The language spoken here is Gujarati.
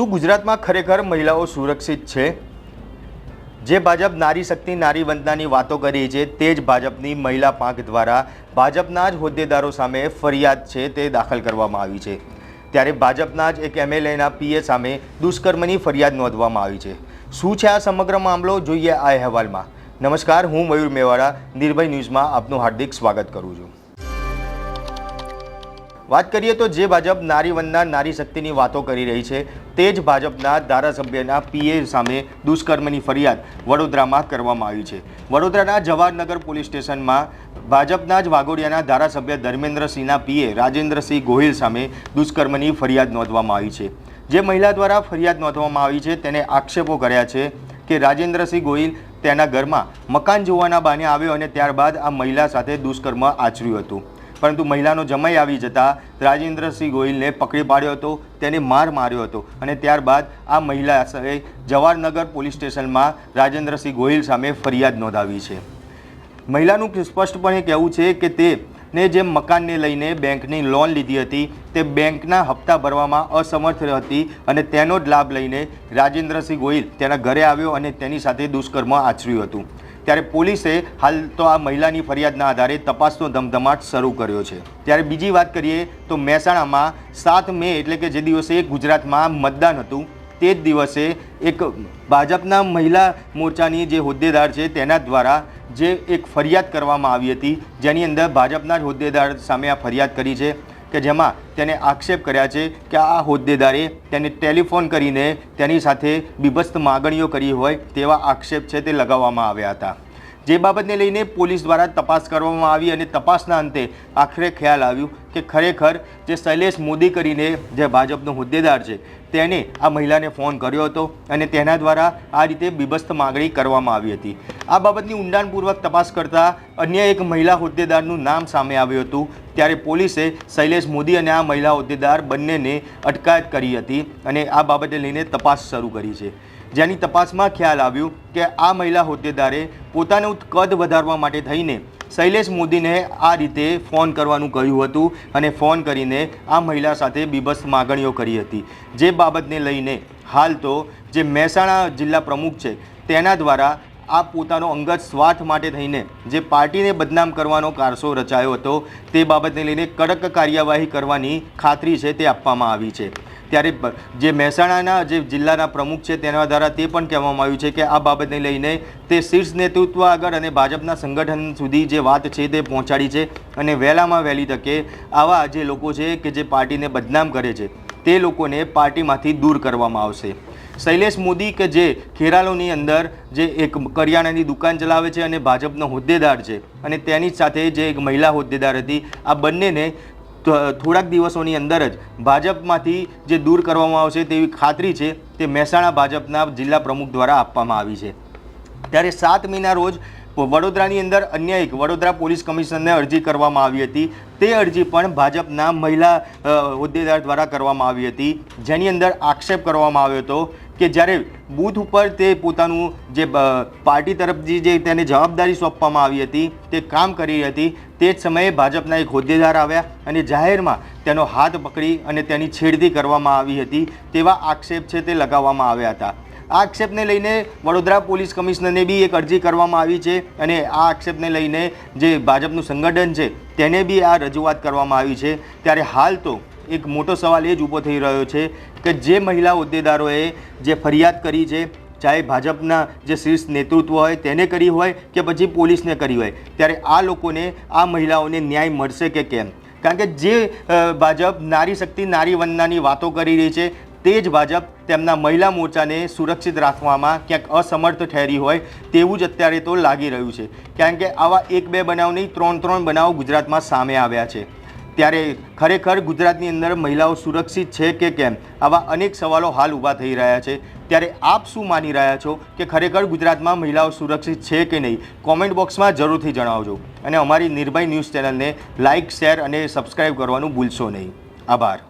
શું ગુજરાતમાં ખરેખર મહિલાઓ સુરક્ષિત છે? જે ભાજપ નારી શક્તિ, નારી વંદનાની વાતો કરી છે, તે જ ભાજપની મહિલા પાંખ દ્વારા ભાજપના જ હોદ્દેદારો સામે ફરિયાદ છે તે દાખલ કરવામાં આવી છે. ત્યારે ભાજપના જ એક એમએલએના પીએ સામે દુષ્કર્મની ફરિયાદ નોંધવામાં આવી છે. શું છે આ સમગ્ર મામલો? જોઈએ આ અહેવાલમાં. નમસ્કાર, હું મયુર મેવાડા, નિર્ભય ન્યૂઝમાં આપનું હાર્દિક સ્વાગત કરું છું. વાત કરીએ તો જે ભાજપ નારી નારી શક્તિની વાતો કરી રહી છે, તે જ ભાજપના ધારાસભ્યના પીએ સામે દુષ્કર્મની ફરિયાદ વડોદરામાં કરવામાં આવી છે. વડોદરાના જવાહરનગર પોલીસ સ્ટેશનમાં ભાજપના જ વાઘોડિયાના ધારાસભ્ય ધર્મેન્દ્રસિંહના પીએ રાજેન્દ્રસિંહ ગોહિલ સામે દુષ્કર્મની ફરિયાદ નોંધવામાં આવી છે. જે મહિલા દ્વારા ફરિયાદ નોંધવામાં આવી છે, તેને આક્ષેપો કર્યા છે કે રાજેન્દ્રસિંહ ગોહિલ તેના ઘરમાં મકાન જોવાના બાને આવ્યો અને ત્યારબાદ આ મહિલા સાથે દુષ્કર્મ આચર્યું હતું. પરંતુ મહિલાનો જમાઈ આવી જતા રાજેન્દ્રસિંહ ગોહિલને પકડી પાડ્યો હતો, તેને માર માર્યો હતો અને ત્યારબાદ આ મહિલા સાથે જવાહરનગર પોલીસ સ્ટેશનમાં રાજેન્દ્રસિંહ ગોહિલ સામે ફરિયાદ નોંધાવી છે. મહિલાનું સ્પષ્ટપણે કહેવું છે કે તે ને જે મકાનને લઈને બેંકની લોન લીધી હતી, તે બેંકના હપ્તા ભરવામાં અસમર્થ હતી અને તેનો જ લાભ લઈને રાજેન્દ્રસિંહ ગોહિલ તેના ઘરે આવ્યો અને તેની સાથે દુષ્કર્મ આચર્યું હતું. ત્યારે પોલીસે હાલ તો આ મહિલાની ફરિયાદના આધારે તપાસનો ધમધમાટ શરૂ કર્યો છે. ત્યારે બીજી વાત કરીએ તો મહેસાણામાં સાત મે એટલે કે જે દિવસે ગુજરાતમાં મતદાન હતું, તે જ દિવસે એક ભાજપના મહિલા મોરચાની જે હોદ્દેદાર છે તેના દ્વારા જે એક ફરિયાદ કરવામાં આવી હતી, જેની અંદર ભાજપના જ હોદ્દેદાર સામે આ ફરિયાદ કરી છે. કે જેમાં તેને આક્ષેપ કર્યા છે કે આ હોદ્દેદારે તેને ટેલિફોન કરીને તેની સાથે બીભત્સ માગણીઓ કરી હોય તેવા આક્ષેપ છે તે લગાવવામાં આવ્યા હતા. જે બાબતને લઈને પોલીસ દ્વારા તપાસ કરવામાં આવી અને તપાસના અંતે આખરે ખ્યાલ આવ્યું કે ખરેખર જે શૈલેષ મોદી કરીને જે ભાજપનો હોદ્દેદાર છે તેને આ મહિલાને ફોન કર્યો હતો અને તેના દ્વારા આ રીતે બીભત્સ માગણી કરવામાં આવી હતી. આ બાબતની ઊંડાણપૂર્વક તપાસ કરતાં અન્ય એક મહિલા હોદ્દેદારનું નામ સામે આવ્યું હતું ત્યારે પોલીસે શૈલેષ મોદી અને આ મહિલા હોદ્દેદાર બંનેને અટકાયત કરી હતી અને આ બાબતે લઈને તપાસ શરૂ કરી છે. જેની તપાસમાં ખ્યાલ આવ્યું કે આ મહિલા હોદ્દેદારે પોતાનું કદ વધારવા માટે થઈને શૈલેષ મોદીને આ રીતે ફોન કરવાનું કહ્યું હતું અને ફોન કરીને આ મહિલા સાથે બીભત્સ માગણીઓ કરી હતી. જે બાબતને લઈને હાલ તો જે મહેસાણા જિલ્લા પ્રમુખ છે, તેના દ્વારા આ પોતાનો અંગત સ્વાર્થ માટે થઈને જે પાર્ટીને બદનામ કરવાનો કારસો રચાયો હતો, તે બાબતને લઈને કડક કાર્યવાહી કરવાની ખાતરી છે તે આપવામાં આવી છે. ત્યારે જે મહેસાણાના, જે જિલ્લાના પ્રમુખ છે તેના દ્વારા તે પણ કહેવામાં આવ્યું છે કે આ બાબતને લઈને તે શીર્ષ નેતૃત્વ આગળ અને ભાજપના સંગઠન સુધી જે વાત છે તે પહોંચાડી છે અને વહેલામાં વહેલી તકે આવા જે લોકો છે કે જે પાર્ટીને બદનામ કરે છે, તે લોકોને પાર્ટીમાંથી દૂર કરવામાં આવશે. શૈલેષ મોદી કે જે ખેરાલુની અંદર જે એક કરિયાણાની દુકાન ચલાવે છે અને ભાજપનો હોદ્દેદાર છે અને તેની સાથે જે એક મહિલા હોદ્દેદાર હતી, આ બંનેને થોડાક દિવસોની અંદર જ ભાજપમાંથી જે દૂર કરવામાં આવશે તેવી ખાતરી છે તે મહેસાણા ભાજપના જિલ્લા પ્રમુખ દ્વારા આપવામાં આવી છે. ત્યારે સાત મહિના રોજ વડોદરાની અંદર અન્ય એક વડોદરા પોલીસ કમિશનરને અરજી કરવામાં આવી હતી. તે અરજી પણ ભાજપના મહિલા હોદ્દેદાર દ્વારા કરવામાં આવી હતી. જેની અંદર આક્ષેપ કરવામાં આવ્યો હતો કે જ્યારે બૂથ ઉપર તે પોતાનું જે પાર્ટી તરફથી જે તેને જવાબદારી સોંપવામાં આવી હતી, તે કામ કરી હતી, તે જ સમયે ભાજપના એક હોદ્દેદાર આવ્યા અને જાહેરમાં તેનો હાથ પકડી અને તેની છેડતી કરવામાં આવી હતી તેવા આક્ષેપ છે તે લગાવવામાં આવ્યા હતા. આ આક્ષેપને લઈને વડોદરા પોલીસ કમિશનરને બી એક અરજી કરવામાં આવી છે અને આ આક્ષેપને લઈને જે ભાજપનું સંગઠન છે તેને બી આ રજૂઆત કરવામાં આવી છે. ત્યારે હાલ તો એક મોટો સવાલ એ જ ઊભો થઈ રહ્યો છે કે જે મહિલા હોદ્દેદારોએ જે ફરિયાદ કરી છે, ચાહે ભાજપના જે શીર્ષ નેતૃત્વ હોય તેને કરી હોય કે પછી પોલીસને કરી હોય, ત્યારે આ લોકોને, આ મહિલાઓને ન્યાય મળશે કે કેમ? કારણ કે જે ભાજપ નારી શક્તિ, નારી વંદનાની વાતો કરી રહી છે તે જ ભાજપ તેમના મહિલા મોરચાને સુરક્ષિત રાખવામાં ક્યાંક અસમર્થ ઠેરી હોય તેવું જ અત્યારે તો લાગી રહ્યું છે. કારણ કે આવા એક બે બનાવ નહીં, ત્રણ ત્રણ બનાવ ગુજરાતમાં સામે આવ્યા છે. ત્યારે ખરેખર ગુજરાતની અંદર મહિલાઓ સુરક્ષિત છે કે કેમ? આવા અનેક સવાલો હાલ ઊભા થઈ રહ્યા છે. ત્યારે આપ શું માની રહ્યા છો કે ખરેખર ગુજરાતમાં મહિલાઓ સુરક્ષિત છે કે નહીં? કોમેન્ટ બોક્સમાં જરૂરથી જણાવજો. અને અમારી નિર્ભય ન્યૂઝ ચેનલને લાઇક, શેર અને સબસ્ક્રાઈબ કરવાનું ભૂલશો નહીં. આભાર.